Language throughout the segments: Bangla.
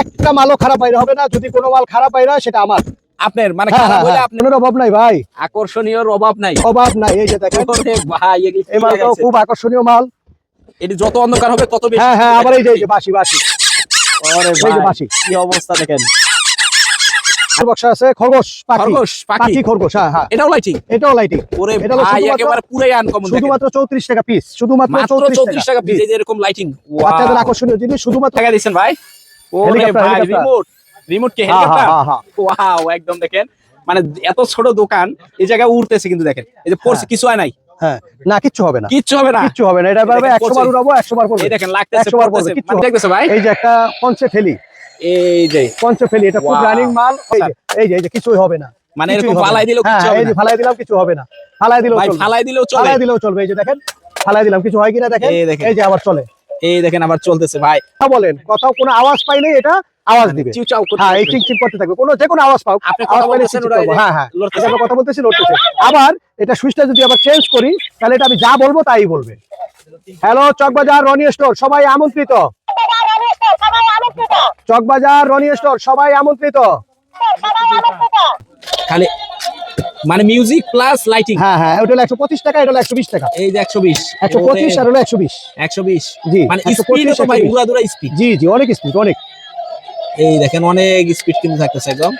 একটা মালও খারাপ বাইরে হবে না যদি কোনো মাল খারাপ বাইরে হয়, সেটা আমার। আপনার মানে খারাপ হলে আপনি কোনো অভাব নাই ভাই। আকর্ষণীয় অভাব নাই। অভাব নাই এই যে দেখেন। ভাই এই মালটাও খুব আকর্ষণীয় মাল। এটি যত অন্ধকার হবে তত বেশি হ্যাঁ হ্যাঁ আবার এই যে বাসি বাসি বাসি কি অবস্থা দেখেন। বক্সা আছে খরগোশ খরগোশ পাখি। পাখি খরগোশ হ্যাঁ হ্যাঁ। এটাও লাইটিং এটাও লাইটিং ওরে ভাই একেবারে পুরাই আনকমন শুধুমাত্র চৌত্রিশ টাকা পিস শুধুমাত্র মাত্র চৌত্রিশ চৌত্রিশ টাকা পিস এই যে এরকম লাইটিং বাচ্চাদের আকর্ষণীয় জিনিস শুধুমাত্র টাকা দিচ্ছেন ভাই? ওরে ভাই রিমোট রিমোট কে হ্যাঁ, হ্যাঁ, হেলিকপ্টার হ্যাঁ। ওয়াও একদম দেখেন। মানে এত ছোট দোকান এই জায়গায় উড়তেছে কিন্তু দেখেন। এই যে পড়ছে কিছু হয় নাই। হ্যাঁ। না কিচ্ছু হবে না। কিচ্ছু হবে না। কিচ্ছু হবে না। এটা পারবে বার উড়াবো একশো বার করবে এই দেখেন লাগতেছে বার। দেখতেছে ভাই? এই যে একটা পঞ্চে ফেলি এই যে। পঞ্চে ফেলি এটা খুব রানিং মাল। এই যে। এই যে কিছুই হবে না। মানে এরকম ফালাই দিলেও হ্যাঁ, হ্যাঁ, হবে এই যে না। ফালাই দিলাম কিছু হবে না। ফালাই দিলেও ভাই চলবে। ফালাই দিলেও চলে। ফালাই দিলেও চলবে। এই যে দেখেন ফালাই দিলাম। কিছু হয় কিনা দেখেন? এই দেখেন। এই যে আবার চলে। এই দেখেন আবার চলতেছে ভাই। কথা বলেন কোথাও কোনো আওয়াজ পাইলে এটা আওয়াজ দিবে। চিউচাউ করতে হ্যাঁ এই থাকবে। চিক চিক করতে থাকবে। কোনো যে কোনো আওয়াজ পাও আপনি কথা আওয়াজ বলতেছেন, হ্যাঁ হ্যাঁ। আমরা কথা বলতেছি লড়তেছে। আবার এটা সুইচটা যদি আবার চেঞ্জ করি তাহলে এটা আমি যা বলব তাই বলবে। হ্যালো চকবাজার রনি স্টোর সবাই আমন্ত্রিত। চকবাজার রনি স্টোর সবাই আমন্ত্রিত। খালি মানে মিউজিক প্লাস লাইটিং হ্যাঁ হ্যাঁ ওটা হলো একশো পঁচিশ টাকা এটা হলো একশো বিশ টাকা। এই যে একশো বিশ। একশো পঁচিশ আর হলো একশো বিশ। একশো বিশ। জি মানে 125, স্পিড ভাই 120 উড়া দুরা স্পিড জি জি অনেক স্পিড অনেক। এই দেখেন অনেক স্পিড কিন্তু থাকতেছে একদম।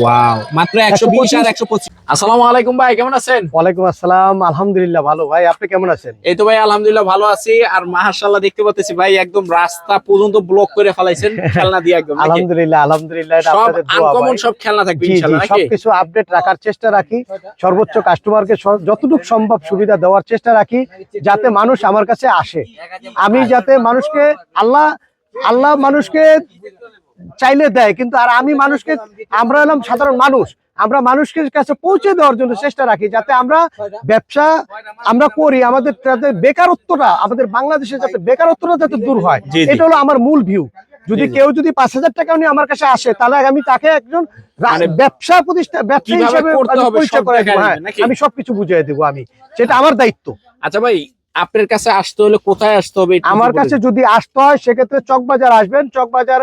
ওয়াও মাত্র বিশ আর 125 একশো আসসালামু আলাইকুম ভাই কেমন আছেন? ওয়ালাইকুম আসসালাম। আলহামদুলিল্লাহ ভালো। ভাই আপনি কেমন আছেন? এই তো ভাই আলহামদুলিল্লাহ ভালো আছি। আর মাশাআল্লাহ দেখতে পাচ্ছি ভাই একদম রাস্তা পর্যন্ত ব্লক করে ফেলাইছেন খেলনা দিয়ে একদম আলহামদুলিল্লাহ আলহামদুলিল্লাহ এটা আপনাদের দোয়া আনকমন সব খেলনা থাকবে জি জি ইনশাআল্লাহ নাকি? সবকিছু আপডেট রাখার চেষ্টা রাখি। সর্বোচ্চ কাস্টমারকে যতটুকু সম্ভব সুবিধা দেওয়ার চেষ্টা রাখি যাতে মানুষ আমার কাছে আসে। আমি যাতে মানুষকে আল্লাহ আল্লাহ মানুষকে চাইলে দেয় কিন্তু আর আমি মানুষকে আমরা হলাম সাধারণ মানুষ। আমরা মানুষকে কাছে পৌঁছে দেওয়ার জন্য চেষ্টা রাখি যাতে আমরা ব্যবসা আমরা করি আমাদের বেকারত্বটা আমাদের বাংলাদেশে যাতে বেকারত্বটা যাতে দূর হয়। এটা হলো আমার মূল ভিউ যদি। কেউ যদি পাঁচ হাজার টাকা নিয়ে আমার কাছে আসে তাহলে আমি তাকে একজন মানে ব্যবসা প্রতিষ্ঠান ব্যবসা হিসেবে পরিচয় করে দেবো, হ্যাঁ? আমি সবকিছু বুঝিয়ে দেবো আমি। সেটা আমার দায়িত্ব। আচ্ছা ভাই আপনার কাছে আসতে হলে কোথায় আসতে হবে? আমার কাছে যদি আসতে হয় সেক্ষেত্রে চকবাজার আসবেন। চকবাজার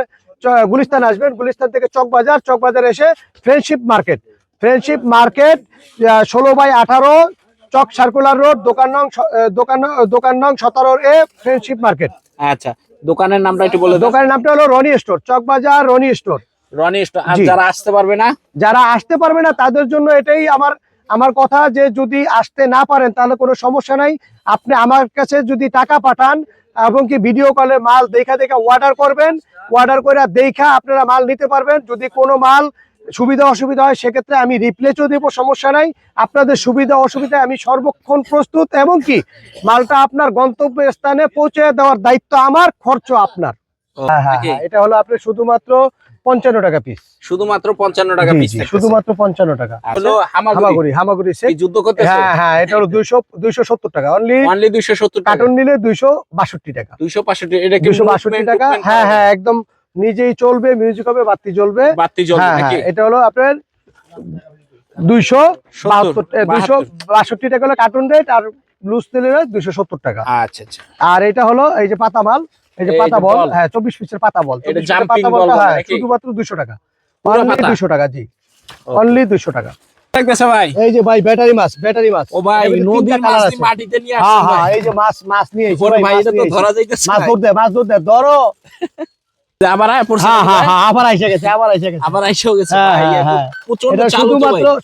গুলিস্তান আসবেন। গুলিস্তান থেকে চকবাজার চকবাজার এসে ফ্রেন্ডশিপ মার্কেট ফ্রেন্ডশিপ মার্কেট ষোলো বাই আঠারো চক সার্কুলার রোড দোকান নং দোকান দোকান নং সতেরো এ ফ্রেন্ডশিপ মার্কেট আচ্ছা দোকানের নামটা একটু বলে দোকানের নামটা হলো Rony store Chawkbazar Rony store. Rony store আর যারা আসতে পারবে না? যারা আসতে পারবে না তাদের জন্য এটাই আমার আমার কথা যে যদি আসতে না পারেন তাহলে কোনো সমস্যা নাই। আপনি আমার কাছে যদি টাকা পাঠান এবং কি ভিডিও কলে মাল দেখা দেখা অর্ডার করবেন। অর্ডার করে দেখা আপনারা মাল নিতে পারবেন। যদি কোনো মাল সুবিধা অসুবিধা হয় সেক্ষেত্রে আমি রিপ্লেসও দেবো সমস্যা নাই। আপনাদের সুবিধা অসুবিধায় আমি সর্বক্ষণ প্রস্তুত এবং কি মালটা আপনার গন্তব্য স্থানে পৌঁছে দেওয়ার দায়িত্ব আমার খরচ আপনার। হ্যাঁ হ্যাঁ হ্যাঁ, এটা হলো আপনি শুধুমাত্র পঞ্চান্ন টাকা পিস শুধুমাত্র পঞ্চান্ন টাকা পিস শুধুমাত্র পঞ্চান্ন টাকা। হলো হামাগুড়ি। হামাগুড়ি। যুদ্ধ করতেছে। হ্যাঁ হ্যাঁ এটা হলো দুইশো দুইশো সত্তর টাকা। অনলি অনলি দুইশো সত্তর টাকা। কার্টুন নিলে দুইশো বাষট্টি টাকা। দুইশো পাঁচষট্টি এটা দুইশো বাষট্টি টাকা। হ্যাঁ হ্যাঁ? একদম নিজেই চলবে মিউজিক হবে বাতি জ্বলবে। বাতি জ্বলবে হ্যাঁ হ্যাঁ এটা হলো আপনার দুইশো বাহাত্তর দুইশো বাষট্টি টাকা হলো কার্টুন রেট আর লুজ তেলের দুইশো সত্তর টাকা। আচ্ছা আচ্ছা। আর এটা হলো এই যে পাতা মাল এই যে পাতা বল। হ্যাঁ চব্বিশ পিসের পাতা বল এটা 24 পিসের jumping পাতা বল হ্যাঁ? শুধুমাত্র দুশো টাকা। অনলি পাতা? টাকা জি। অনলি দুইশো টাকা। এই যে ভাই ব্যাটারি মাছ ব্যাটারি মাছ। ও ভাই নদীর মাছ কালার দিয়ে আছে। মাটিতে নিয়ে হ্যাঁ আসছে হ্যাঁ এই যে মাছ মাছ নিয়ে ভাই, ভাই মাছ এটা তো ধরা যাইতেছে মাছ ধরতে মাছ ধরতে ধরো। আবার হ্যাঁ হ্যাঁ হ্যাঁ আবার গেছে আবার গেছে। আবার গেছে। প্রচণ্ড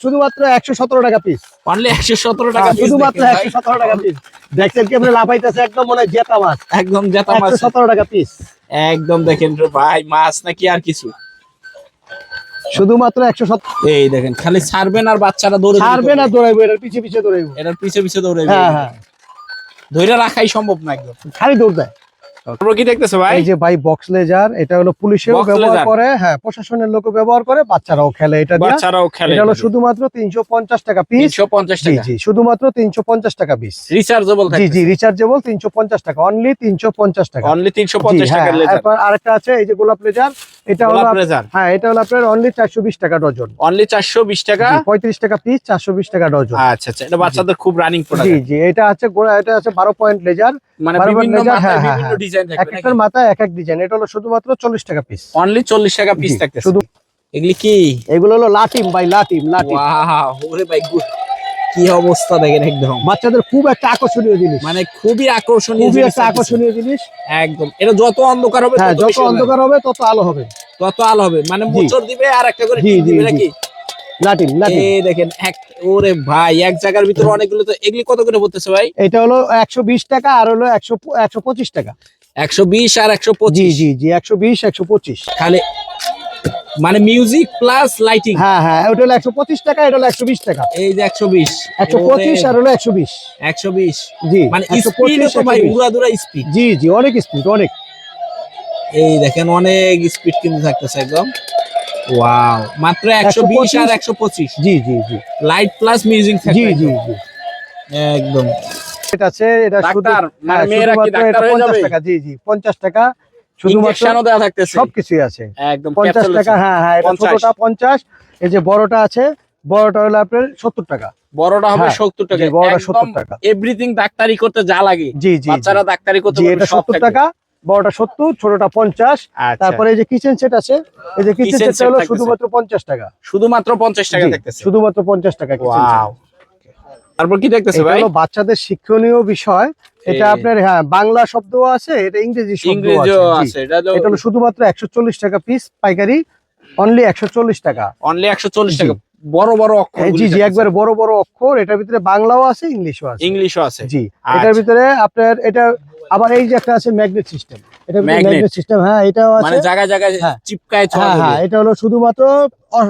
শুধুমাত্র টাকা পিস অনলি টাকা শুধুমাত্র দেখেন ভাই। একশো সতেরো টাকা পিস দেখছেন কেমন লাফাইতেছে একদম মনে জেতা মাছ। একদম জেতা মাছ। একশো সতেরো টাকা পিস একদম দেখেন ভাই মাছ নাকি আর কিছু। শুধুমাত্র একশো সতেরো এই দেখেন খালি ছাড়বেন আর বাচ্চারা দৌড়ে ছাড়বে না দৌড়াইবো এটার পিছিয়ে পিছিয়ে দৌড়াইবো। এটার পিছে পিছে দৌড়ে হ্যাঁ হ্যাঁ। ধরে রাখাই সম্ভব না একদম। খালি দৌড় দেয়। তারপর কি দেখতেছে ভাই? এই যে ভাই বক্স লেজার এটা হলো পুলিশেও ব্যবহার করে হ্যাঁ প্রশাসনের লোকও ব্যবহার করে বাচ্চারাও খেলে এটা দিয়ে। বাচ্চারাও খেলে এটা হলো শুধুমাত্র তিনশো পঞ্চাশ টাকা পিস তিনশো পঞ্চাশ জি টাকা। জি শুধুমাত্র টাকা পিস রিচার্জেবল জি থাকে জি রিচার্জেবল তিনশো পঞ্চাশ টাকা অনলি তিনশো পঞ্চাশ টাকা। অনলি তিনশো জি, পঞ্চাশ হ্যাঁ, টাকার লেজার আরেকটা আছে এই যে গোলাপ লেজার এটা হলো হ্যাঁ এটা হলো আপনার অনলি চারশো বিশ টাকা ডজন। অনলি চারশো বিশ টাকা? পঁয়ত্রিশ টাকা পিস চারশো বিশ টাকা ডজন। আচ্ছা আচ্ছা এটা বাচ্চাদের খুব রানিং জি প্রোডাক্ট জি এটা আছে গোড়া এটা আছে বারো পয়েন্ট লেজার মানে বিভিন্ন মাথায় হ্যাঁ, হ্যাঁ, বিভিন্ন হ্যাঁ। ডিজাইন এক একটার মাথায় এক এক ডিজাইন এটা হলো শুধুমাত্র চল্লিশ টাকা পিস অনলি চল্লিশ টাকা পিস জি, শুধু এগুলি কি? এগুলো হলো লাটিম বাই লাটিম লাটিম। ওয়াও ওরে ভাই good। কি অবস্থা দেখেন একদম। বাচ্চাদের খুব একটা আকর্ষণীয় জিনিস। মানে খুবই আকর্ষণীয় খুবই একটা আকর্ষণীয় জিনিস। একদম। এটা যত অন্ধকার হবে হ্যাঁ যত অন্ধকার হবে তত আলো হবে। তত আলো হবে। মানে। মোচর দিবে আর একটা করে দিবে নাকি? লাটিম লাটিম এই দেখেন এক ওরে ভাই এক জায়গার ভিতরে অনেকগুলো তো এগুলি কত করে পড়তেছে ভাই? এটা হলো একশো বিশ টাকা আর হলো একশো একশো পঁচিশ টাকা। একশো বিশ আর একশো পঁচিশ জি পঁচিশ। জি জি একশো বিশ একশো পঁচিশ। খালি মানে মিউজিক প্লাস লাইটিং হ্যাঁ হ্যাঁ ওটা হলো একশো পঁচিশ টাকা এটা হলো একশো বিশ টাকা। এই যে একশো বিশ একশো পঁচিশ আর হলো একশো বিশ। একশো বিশ। জি মানে স্পিড তো ভাই 120 উড়াদুরা স্পিড জি জি অনেক স্পিড অনেক। এই দেখেন অনেক স্পিড কিন্তু থাকতেছে একদম। ওয়াও মাত্র একশো বিশ আর একশো পঁচিশ। জি জি জি। লাইট প্লাস মিউজিক জি জি জি। একদম। এটা আছে এটা শুধু মানে হ্যাঁ, মেয়েরা কি ডাক্তার হয়ে পঞ্চাশ যাবে? টাকা জি জি পঞ্চাশ টাকা। শুধুমাত্র দেওয়া থাকতেছে। সবকিছুই আছে। একদম পঞ্চাশ capsule টাকা হ্যাঁ হ্যাঁ এটা ছোটটা পঞ্চাশ এই যে বড়টা আছে বড়টা হলো আপনার সত্তর টাকা। বড়টা হবে হ্যাঁ, টাকা। বড়টা 70 টাকা। এভরিথিং ডাক্তারি করতে যা লাগে। জি জি। বাচ্চারা ডাক্তারি করতে এটা সব সত্তর থাকবে। টাকা বড়টা সত্তর ছোটটা পঞ্চাশ। আচ্ছা। তারপরে এই যে কিচেন সেট আছে এই যে কিচেন Kitchen সেটটা হলো শুধুমাত্র পঞ্চাশ টাকা। শুধুমাত্র পঞ্চাশ টাকা থাকতেছে। শুধুমাত্র পঞ্চাশ টাকা kitchen set। তারপর কি দেখতেছে এটা ভাই? হলো বাচ্চাদের শিক্ষণীয় বিষয়। এটা আপনার হ্যাঁ বাংলা শব্দও আছে এটা ইংরেজি শব্দ আছে। এটা হলো শুধুমাত্র একশো চল্লিশ টাকা পিস পাইকারি অনলি একশো চল্লিশ টাকা। অনলি একশো চল্লিশ জি। টাকা বড় বড় অক্ষর এই জি জি একবার বড় বড় অক্ষর এটার ভিতরে বাংলাও আছে ইংলিশও আছে। ইংলিশও আছে। জি আচ্ছা। এটার ভিতরে আপনার এটা আবার এই যে একটা আছে ম্যাগনেট সিস্টেম এটা। ম্যাগনেট সিস্টেম হ্যাঁ এটাও মানে জায়গায় জায়গায় হ্যাঁ। চিপকায় হ্যাঁ হ্যাঁ এটা হলো শুধুমাত্র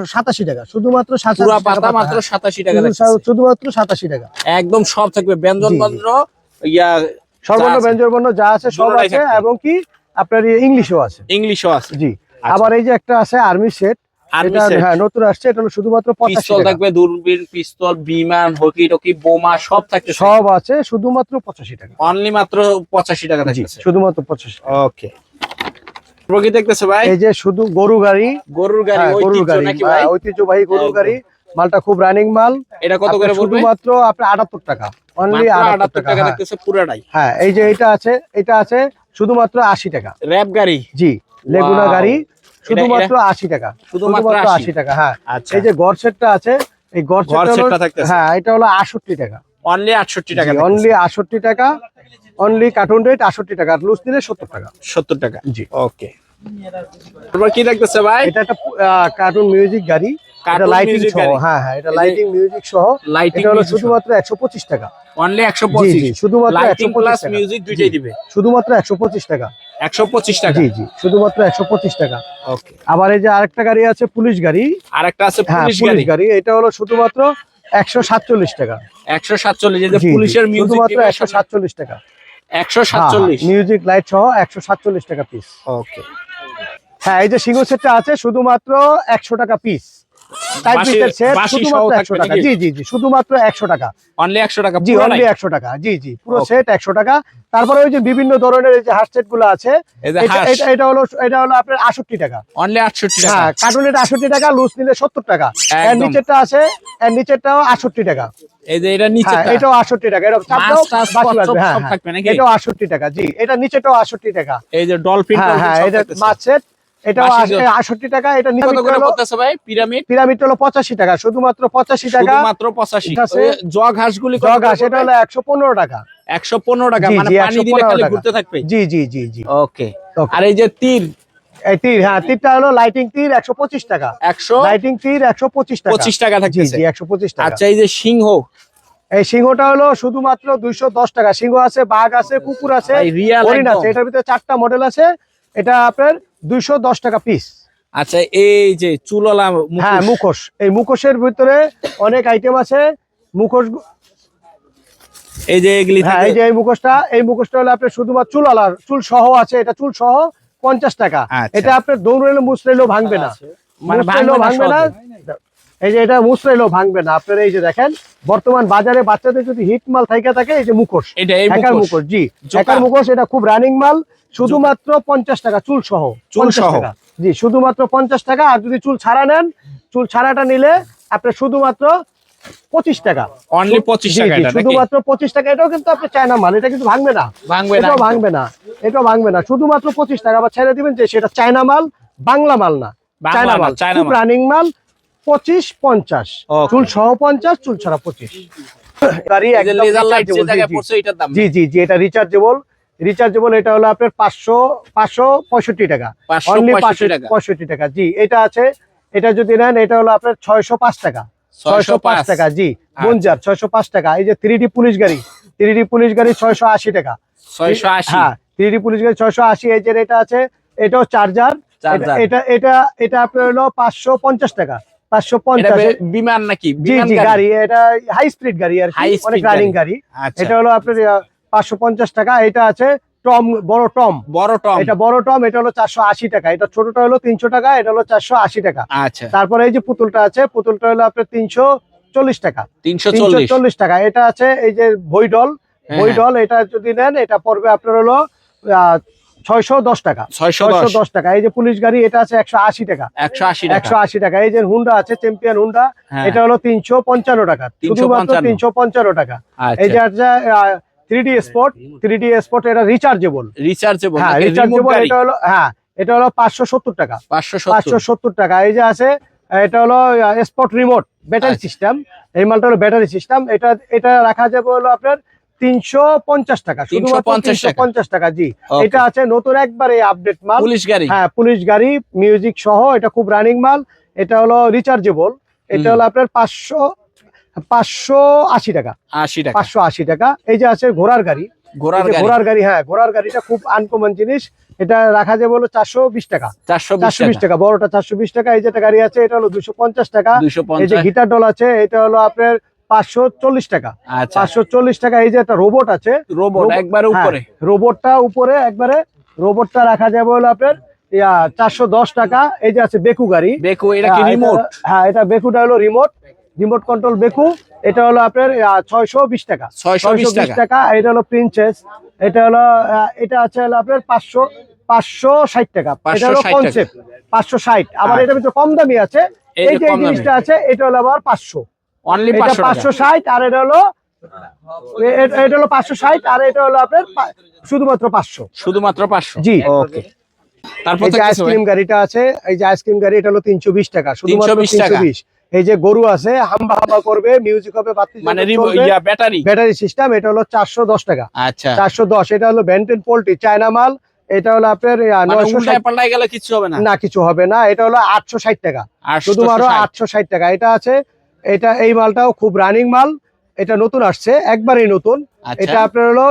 সাতাশি টাকা। শুধুমাত্র সাতাশি পুরা পাতা মাত্র হ্যাঁ। সাতাশি টাকা শুধুমাত্র সাতাশি টাকা। একদম সব থাকবে। ব্যঞ্জন। বর্ণ ইয়া সর্বর্ণ ব্যঞ্জন বর্ণ যা আছে সব আছে এবং কি? আপনার ইংলিশও আছে। ইংলিশও আছে। জি। আচ্ছা। আবার এই যে একটা আছে আর্মি সেট হ্যাঁ নতুন আসছে এটা হলো শুধুমাত্র পঁচাশি পিস্তল টাকা। থাকবে দূরবীন পিস্তল বিমান হকি টকি বোমা সব থাকবে সব আছে শুধুমাত্র পঁচাশি টাকা। অনলি মাত্র পঁচাশি টাকা শুধুমাত্র পঁচাশি ওকে দেখতেছে ভাই? এই যে শুধু গরু গাড়ি। গরুর গাড়ি হ্যাঁ, গরুর গাড়ি হ্যাঁ, ভাই? ঐতিহ্যবাহী গরুর গাড়ি। মালটা খুব রানিং মাল। এটা কত করে শুধুমাত্র আপনার আটাত্তর টাকা। অনলি 78 টাকা টাকা হ্যাঁ। দেখতেছে পুরাটাই। হ্যাঁ এই যে এটা আছে এটা আছে শুধুমাত্র আশি টাকা। র্যাপ গাড়ি? জি লেগুনা গাড়ি। শুধুমাত্র আশি টাকা। শুধুমাত্র শুধুমাত্র 80 আশি টাকা হ্যাঁ। আচ্ছা। এই যে গড় সেটটা আছে এই গড় সেটটা হ্যাঁ এটা হলো আটষট্টি টাকা। অনলি 68 টাকা অনলি আটষট্টি টাকা অনলি কার্টুন রেট আটষট্টি টাকা আর লুজ নিলে সত্তর টাকা। 70 টাকা। জি। ওকে তারপর কি দেখতেছে ভাই? এটা একটা কার্টুন মিউজিক গাড়ি। এটা লাইটিং সহ হ্যাঁ হ্যাঁ এটা লাইটিং মিউজিক সহ লাইটিং হলো শুধুমাত্র একশো পঁচিশ টাকা। অনলি 125 জি শুধুমাত্র লাইটিং একশো প্লাস পঁচিশ টাকা। মিউজিক দুইটাই দিবে। শুধুমাত্র একশো পঁচিশ টাকা। 125 টাকা। জি জি শুধুমাত্র একশো পঁচিশ টাকা। ওকে আবার এই যে আরেকটা গাড়ি আছে পুলিশ গাড়ি। আরেকটা আছে হ্যাঁ পুলিশ গাড়ি। গাড়ি। এটা হলো শুধুমাত্র একশো সাতচল্লিশ টাকা। 147 এই যে পুলিশের মিউজিক শুধুমাত্র একশো সাতচল্লিশ টাকা। 147 মিউজিক লাইট সহ একশো সাতচল্লিশ টাকা পিস ওকে হ্যাঁ এই যে সিঙ্গল সেটটা আছে শুধুমাত্র একশো টাকা পিস টাইপ বাঁশি- পিসের সেট বাঁশি সহ শুধুমাত্র একশো থাকবে টাকা। নাকি? জি জি জি শুধুমাত্র একশো টাকা। অনলি 100 টাকা জি অনলি একশো টাকা। জি জি পুরো সেট একশো টাকা। তারপরে ওই যে বিভিন্ন ধরনের যে হার্ট সেটগুলো আছে এটা- হাঁস এটা- এটা হলো এটা হলো আপনার আটষট্টি টাকা। অনলি 68 টাকা। হ্যাঁ কার্টুনের আটষট্টি টাকা লুজ নিলে সত্তর টাকা। এর নিচেরটা আছে এর নিচেরটাও আটষট্টি টাকা। এই যে এটা নিচে হ্যাঁ এটাও আটষট্টি টাকা। এটা চাপ দাও, মাছ টাছ বাকি কচ্ছপ হ্যাঁ, হ্যাঁ। এটাও আটষট্টি টাকা জি। এটা নিচেটাও আটষট্টি টাকা। এই যে ডলফিন হ্যাঁ হ্যাঁ এটা মাছ সেট আশ- আটষট্টি টাকা এটা নিচে করে পড়তেছে ভাই? পিরামিড? পিরামিড হলো পঁচাশি টাকা শুধুমাত্র পঁচাশি টাকা। শুধুমাত্র 85 ঠিক আছে। ওই জগ হাঁসগুলি জগ আছে এটা হলো টাকা। 115 টাকা মানে পানি দিলে খালি টাকা। ঘুরতে থাকবে? জি জি জি জি। ওকে। আর এই যে তীর? এই তীর হ্যাঁ তীরটা হলো লাইটিং তীর একশো পঁচিশ টাকা। 100 লাইটিং তীর টাকা। 25 টাকা জি জি একশো পঁচিশ টাকা। আচ্ছা এই যে সিংহ? এই সিংহটা হলো শুধুমাত্র দুইশো দশ টাকা। সিংহ আছে বাঘ আছে কুকুর আছে হরিণ আছে। এটার ভিতরে চারটা মডেল আছে। এটা আপনার দুইশো দশ টাকা পিস আচ্ছা এই যে চুললা হ্যাঁ মুখোশ। এই মুখোশের ভিতরে অনেক আইটেম আছে। মুখোশ এই যে এগুলি হ্যাঁ এই যে এই মুখোশটা এই মুখোশটা হলো আপনার শুধুমাত্র চুল আলার চুল সহ আছে এটা চুল সহ পঞ্চাশ টাকা। আচ্ছা। এটা আপনার দৌড়াইলে মুসরাইলেও ভাঙবে না। মানে মুসরাইলেও ভাঙবে না ভাঙবে না। এই যে এটা মুসরাইলেও ভাঙবে না। আপনার এই যে দেখেন বর্তমান বাজারে বাচ্চাদের যদি হিট মাল থাইকা থাকে এই যে মুখোশ। এটা মুখোশ। জি। হ্যাকার মুখোশ এটা খুব রানিং মাল। শুধুমাত্র পঞ্চাশ টাকা চুল সহ। চুল সহ। টাকা। জি শুধুমাত্র পঞ্চাশ টাকা। আর যদি চুল ছাড়া নেন চুল ছাড়াটা নিলে আপনার শুধুমাত্র পঁচিশ টাকা। অনলি পঁচিশ টাকা শুধুমাত্র পঁচিশ টাকা। এটাও কিন্তু আপনি চায়না মাল। এটা কিন্তু ভাঙবে না। ভাঙবে না। ভাঙবে না। এটাও ভাঙবে না। শুধুমাত্র পঁচিশ টাকা। আবার ছেড়ে দিবেন যে সেটা চায়না মাল বাংলা মাল না। চায়না মাল চায়না মাল। রানিং মাল। পঁচিশ পঞ্চাশ. চুল সহ পঞ্চাশ চুল ছাড়া পঁচিশ। জি, জি। জি এটা রিচার্জেবল রিচার্জেবল এটা হলো আপনার পাঁচশো পাঁচশো পঁয়ষট্টি টাকা। অনলি পঁয়ষট্টি টাকা। পঁয়ষট্টি টাকা জি। এটা আছে এটা যদি নেন এটা হলো আপনার ছয়শো পাঁচ টাকা। ছয়শো পাঁচ টাকা জি। আচ্ছা। বঞ্জার ছয়শো পাঁচ টাকা। এই যে থ্রি ডি পুলিশ গাড়ি থ্রি ডি পুলিশ গাড়ি ছয়শো আশি টাকা। ছয়শো আশি। হ্যাঁ থ্রি ডি পুলিশ গাড়ি ছয়শো আশি। এই যে এটা আছে এটাও চার্জার চার্জার এটা এটা এটা আপনার হলো পাঁচশো পঞ্চাশ টাকা। বিমান নাকি? গাড়ি? এটা হাই স্পিড গাড়ি আর অনেক রানিং গাড়ি। আচ্ছা। এটা হলো আপনার পাঁচশো পঞ্চাশ টাকা এটা আছে টম বড় টম। বড় টম। এটা বড় টম এটা হলো চারশো আশি টাকা এটা ছোটটা হলো তিনশো টাকা এটা হলো চারশো আশি টাকা। আচ্ছা। তারপরে এই যে পুতুলটা আছে পুতুলটা হলো আপনার তিনশো চল্লিশ টাকা। তিনশো চল্লিশ। টাকা এটা আছে এই যে বইডল হ্যাঁ, বইডল এটা যদি নেন এটা পড়বে আপনার হলো ছয়শো দশ টাকা। ছয়শো দশ। টাকা। এই যে পুলিশ গাড়ি এটা আছে একশো আশি টাকা। একশো আশি টাকা। একশো আশি টাকা। এই যে হুন্ডা আছে চ্যাম্পিয়ন হুন্ডা হ্যাঁ, এটা হলো তিনশো পঞ্চান্ন টাকা। 355 শুধুমাত্র তিনশো পঞ্চান্ন টাকা। এই যে আচ্ছা আছে three D sport three D sport এটা রিচার্জেবল রিচার্জেবল হ্যাঁ রিচার্জেবল এটা হলো হ্যাঁ এটা হলো পাঁচশো সত্তর টাকা। পাঁচশো সত্তর। টাকা। এই যে আছে এটা হলো স্পট রিমোট ব্যাটারি আচ্ছা। সিস্টেম এই মালটা হলো ব্যাটারি সিস্টেম এটা এটা রাখা যাবে হলো আপনার তিনশো পঞ্চাশ টাকা শুধুমাত্র 350 তিনশো টাকা। পঞ্চাশ টাকা জি। এটা আছে নতুন একবারে আপডেট মাল। পুলিশ গাড়ি। হ্যাঁ পুলিশ গাড়ি মিউজিক সহ এটা খুব রানিং মাল। এটা হলো রিচার্জেবল এটা। হলো আপনার পাঁচশো পাঁচশো আশি টাকা। আশি টাকা। পাঁচশো আশি টাকা। এই যে আছে ঘোড়ার গাড়ি। ঘোড়ার গাড়ি। হ্যাঁ ঘোড়ার গাড়িটা খুব আনকমন জিনিস। এটা রাখা যাবে হলো চারশো বিশ টাকা। চারশো বিশ টাকা। বড়টা চারশো বিশ টাকা। এই যেটা গাড়ি আছে এটা হলো দুশো পঞ্চাশ টাকা। এই যে গিটার ডল আছে এটা হলো আপনার পাঁচশো চল্লিশ টাকা। আচ্ছা। পাঁচশো চল্লিশ টাকা এই যে একটা রোবট আছে। রোবট একবারে হ্যাঁ, উপরে। রোবটটা উপরে একবারে রোবটটা রাখা যাবে হলো আপনার চারশো দশ টাকা। এই যে আছে বেকু গাড়ি। এটা কি হ্যাঁ, রিমোট হ্যাঁ এটা বেকুটা হলো রিমোট রিমোট কন্ট্রোল বেকু। এটা হলো আপনার ছয়শো বিশ টাকা। ছয়শো বিশ টাকা। এটা হলো প্রিন্সেস এটা হলো এটা আছে হলো আপনার পাঁচশো পাঁচশো ষাট টাকা। এটা হলো 560 কনসেপ্ট পাঁচশো ষাট। আবার আচ্ছা। ভিতরে কম দামি আছে। এই যে জিনিসটা আছে এটা হলো আবার পাঁচশো। অনলি এটা পাঁচশো পাঁচশো টাকা ষাট আর এটা হলো এটা হলো পাঁচশো ষাট আর এটা হলো আপনার শুধুমাত্র পাঁচশো। শুধুমাত্র পাঁচশো? জি। ওকে। তারপর যে আইসক্রিম গাড়িটা আছে এই যে আইসক্রিম গাড়ি এটা হলো তিনশো বিশ টাকা শুধুমাত্র 320 তিনশো টাকা। বিশ। এই যে গরু আছে হাম্বা হাম্বা করবে মিউজিক হবে বাতি মানে। ইয়া ব্যাটারি ব্যাটারি সিস্টেম এটা হলো চারশো দশ টাকা। আচ্ছা। চারশো দশ এটা হলো ব্যান্টেন পোল্ট্রি চায়না মাল এটা হলো আপনার মানে গেলে কিছু হবে না? না কিছু হবে না এটা হলো আটশো ষাট টাকা। শুধুমাত্র। আটশো ষাট টাকা। এটা আছে এটা এই মালটাও খুব রানিং মাল। এটা নতুন আসছে একবারই নতুন। আচ্ছা। এটা আপনার হলো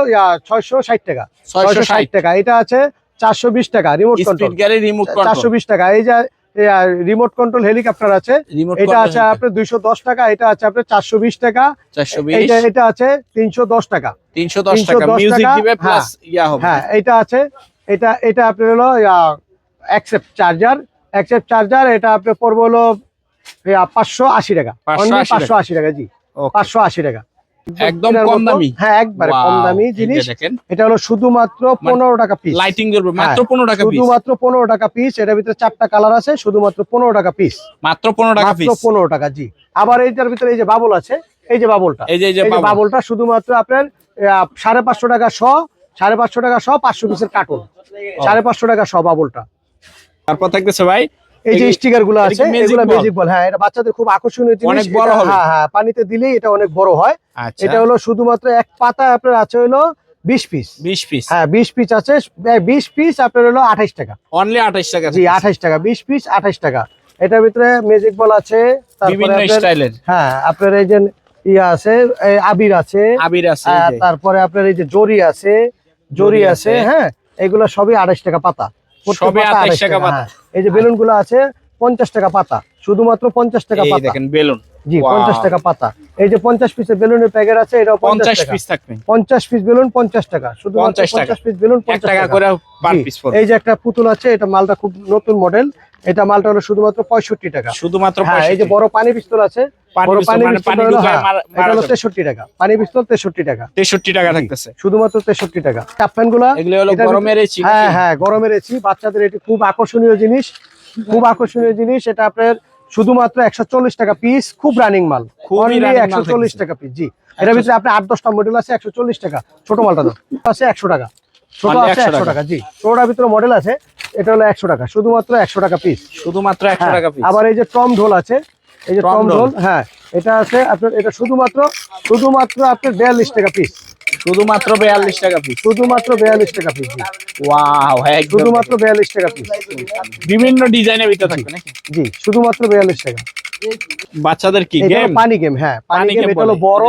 ছয়শো ষাট টাকা। ছয়শো ষাট। টাকা। এটা আছে চারশো বিশ টাকা রিমোট কন্ট্রোল চারশো বিশ টাকা। এই যে রিমোট কন্ট্রোল হেলিকপ্টার আছে। এটা আছে আপনার দুইশো দশ টাকা এটা আছে আপনার চারশো বিশ টাকা। এটা এটা আছে তিনশো দশ টাকা। তিনশো দশ টাকা। হ্যাঁ। হ্যাঁ এটা আছে। এটা এটা আপনার হলো অ্যাকসেপ্ট চার্জার অ্যাকসেপ্ট চার্জার এটা আপনার পড়বে হলো পাঁচশো আশি টাকা। 580 পাঁচশো আশি টাকা জি. পাঁচশো আশি টাকা। একদম কম দামি। হ্যাঁ একবারে কম দামি জিনিস। এটা হলো শুধুমাত্র পনেরো টাকা পিস লাইটিং করবে মাত্র পনেরো টাকা পিস শুধুমাত্র পনেরো টাকা পিস এটার ভিতরে চারটা কালার আছে শুধুমাত্র পনেরো টাকা পিস মাত্র পনেরো টাকা মাত্র পিস পনেরো টাকা জি। আবার এইটার ভিতরে এই যে বাবল আছে এই যে বাবলটা এই যে। বাবলটা শুধুমাত্র আপনার সাড়ে পাঁচশো টাকা শ সাড়ে পাঁচশো টাকা শ পাঁচশো পিসের কার্টুন সাড়ে পাঁচশো টাকা শ বাবলটা তারপর থাকতেছে ভাই এই যে স্টিকারগুলো আছে এগুলো ম্যাজিক বল হ্যাঁ এটা বাচ্চাদের খুব আকর্ষণীয় জিনিস। অনেক বড় হবে। হ্যাঁ হ্যাঁ পানিতে দিলেই এটা অনেক বড় হয়। আচ্ছা। এটা হলো শুধুমাত্র এক পাতা আপনার আছে হলো পিস বিশ পিস হ্যাঁ বিশ পিস আছে বিশ পিস আপনার হলো আঠাইশ টাকা। অনলি টাকা জি আঠাইশ টাকা বিশ পিস আঠাইশ টাকা। এটার ভিতরে ম্যাজিক বল আছে বিভিন্ন স্টাইলের। হ্যাঁ আপনার এই যে ইয়া আছে আবির আছে আবির আছে। তারপরে আপনার এই যে জরি আছে জরি আছে আছে। হ্যাঁ এগুলো সবই আড়াইশ টাকা পাতা। প্রত্যেক সবই পাতা 28 28 টাকা পাতা। হ্যাঁ। এই যে বেলুনগুলো আছে পঞ্চাশ টাকা পাতা। শুধুমাত্র পঞ্চাশ টাকা পাতা। দেখেন বেলুন। জি পঞ্চাশ টাকা পাতা। এই যে পঞ্চাশ পিসের বেলুনের প্যাকেট আছে এটাও পঞ্চাশ পঞ্চাশ পিস থাকবে। পঞ্চাশ পিস বেলুন পঞ্চাশ টাকা। শুধু পঞ্চাশ পিস বেলুন পঞ্চাশ টাকা টাকা। করে পিস এই যে একটা পুতুল আছে এটা মালটা খুব নতুন মডেল এটা মালটা হলো শুধুমাত্র পঁয়ষট্টি টাকা। শুধুমাত্র হ্যাঁ এই যে বড় পানি পিস্তল আছে পানি বড় পিস্তল পানি পিস্তল পানি হলো, ঢুকায় মারা- এটা মারা হলো যাবে। তেষট্টি টাকা। পানি পিস্তল তেষট্টি টাকা। 63 টাকা থাকতেছে। শুধুমাত্র তেষট্টি টাকা। চাপফ্যানগুলা এগুলো হলো এটার গরমের এই গরমের এসি বাচ্চাদের এটি খুব আকর্ষণীয় জিনিস। খুব আকর্ষণীয় জিনিস এটা আপনার শুধুমাত্র একশো চল্লিশ টাকা পিস খুব রানিং মাল। 140 থাকতেছে। টাকা পিস জি। এটার ভিতরে আপনি আট দশটা মডেল আছে একশো চল্লিশ টাকা। ছোট মালটা দাম আছে একশো টাকা। ছোট আছে একশো টাকা। জি। ছোটটার ভিতরে মডেল আছে এটা হলো একশো টাকা শুধুমাত্র একশো টাকা পিস শুধুমাত্র একশো হ্যাঁ, টাকা পিস আবার এই যে টম ঢোল আছে এই যে টম। ঢোল হ্যাঁ এটা আছে আপনার এটা শুধুমাত্র শুধুমাত্র আপনার বিয়াল্লিশ টাকা পিস শুধুমাত্র বিয়াল্লিশ টাকা পিস শুধুমাত্র বিয়াল্লিশ টাকা পিস ওয়াও একদম। শুধুমাত্র বিয়াল্লিশ টাকা পিস বিভিন্ন ডিজাইনের ভিতরে থাকবে নাকি? জি শুধুমাত্র বিয়াল্লিশ টাকা। বাচ্চাদের কি গেম পানি গেম হ্যাঁ পানি গেম এটা হলো বড়।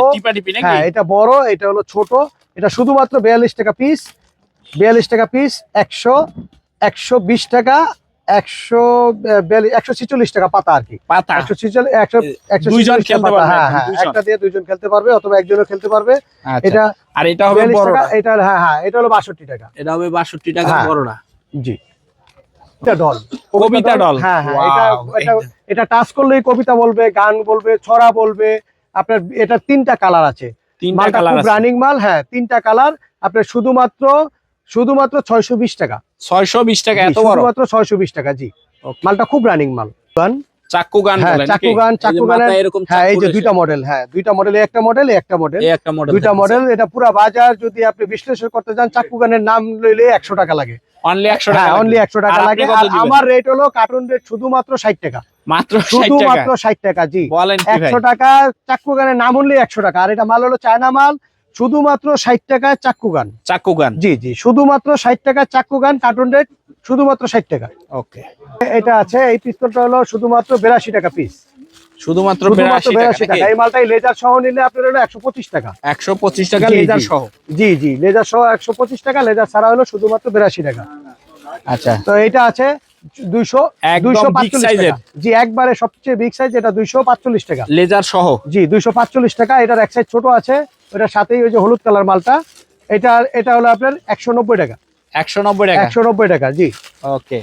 হ্যাঁ এটা বড় এটা হলো ছোট। এটা শুধুমাত্র বিয়াল্লিশ টাকা পিস বিয়াল্লিশ টাকা পিস একশো একশো বিশ টাকা একশো একশো ছিচল্লিশ টাকা পাতা আর কি। পাতা? একশো ছিচল্লিশ একশো একশো দুইজন খেলতে পারবে হ্যাঁ হ্যাঁ একটা দিয়ে দুইজন খেলতে পারবে অথবা একজনও খেলতে পারবে। আচ্ছা। এটা আর এটা হবে বড়টা এটা হ্যাঁ হ্যাঁ এটা হলো বাষট্টি টাকা। এটা হবে বাষট্টি টাকা হ্যাঁ। বড়টা জি। ডল কবিতা ডল। হ্যাঁ হ্যাঁ এটা এটা এটা টাচ করলেই কবিতা বলবে গান বলবে ছড়া বলবে। আপনার এটা তিনটা কালার আছে। তিনটা কালার রানিং মাল হ্যাঁ তিনটা কালার। আপনার শুধুমাত্র শুধুমাত্র ছয়শো বিশ টাকা। ছয়শো বিশ টাকা এত বড়? শুধুমাত্র ছয়শো বিশ টাকা জি। মালটা খুব রানিং মাল। গান? হ্যাঁ বলে নাকি? চাকু গান চাকু মাথায় এরকম হ্যাঁ এই যে দুইটা মডেল হ্যাঁ দুইটা মডেল একটা মডেল একটা মডেল একটা মডেল দুইটা মডেল এটা পুরা বাজার যদি আপনি বিশ্লেষণ করতে যান চাকু গানের নাম লইলে একশো টাকা লাগে। অনলি একশো টাকা হ্যাঁ অনলি একশো টাকা লাগে। আর আমার রেট হলো কার্টুন রেট শুধুমাত্র ষাট টাকা। মাত্র ষাট টাকা? শুধুমাত্র ষাট টাকা জি। একশো টাকা গানের নাম হলে একশো টাকা। আর এটা মাল হলো চায়না মাল। শুধুমাত্র ষাট টাকা চাক্কু গান। চাক্কু গান। জি জি শুধুমাত্র ষাট টাকা চাক্কু গান কার্টুন রেট শুধুমাত্র ষাট টাকা। ওকে এটা আছে এই পিস্তলটা হলো শুধুমাত্র বিরাশি টাকা পিস শুধুমাত্র বিরাশি টাকা। এই মালটাই লেজার সহ নিলে আপনার হলো একশো পঁচিশ টাকা। একশো পঁচিশ টাকা লেজার সহ। জি জি লেজার সহ একশো পঁচিশ টাকা লেজার ছাড়া হলো শুধুমাত্র বিরাশি টাকা। আচ্ছা। তো এটা আছে দুইশো দুইশো পাঁচচল্লিশ জি একবারে সবচেয়ে বিগ সাইজ এটা দুইশো পাঁচচল্লিশ টাকা। লেজার সহ। জি দুইশো পাঁচচল্লিশ টাকা এটার এক সাইজ ছোট আছে। ওটার সাথেই ওই যে হলুদ কালার মালটা। এটা এটা হলো আপনার একশো নব্বই টাকা। একশো নব্বই টাকা? একশো নব্বই টাকা জি। ওকে।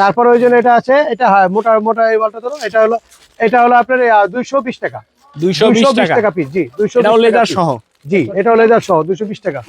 তারপর ওই জন্য এটা আছে এটা হয় মোটা মোটা এই মালটা ধরো এটা হলো এটা হলো আপনার দুইশো বিশ টাকা। দুইশো বিশ টাকা? পিস জি দুইশো লেদার লেজার সহ? জি এটা লেদার সহ দুইশো বিশ টাকা।